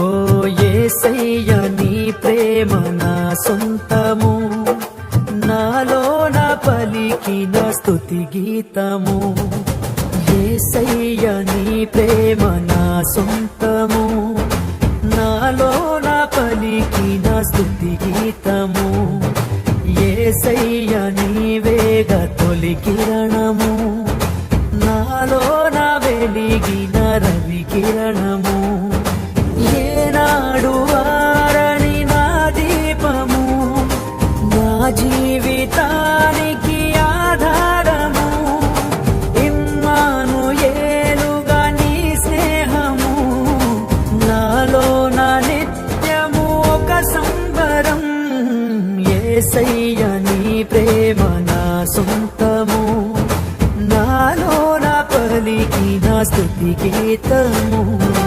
ఓ ఏసయ్య నీ ప్రేమ నా సొంతము. నాలో నా పలికిన స్తుతి గీతము. ఏసయ్య నీ ప్రేమ నా సొంతము. నాలో నా పలికిన స్థుతి గీతము. ఏసయ్య నీవేగ తొలి కిరణము. నాలో నా వెలిగిన రవి కిరణము. జీవితానికి ఆధారము ఇమ్మాను ఏలుగా నీ స్నేహము. నాలో నా నిత్యము ఒక సంబరం ఏసయ్య నీ ప్రేమ నా సొంతము. నాలో నా పలికి నా స్థుతి గీతము.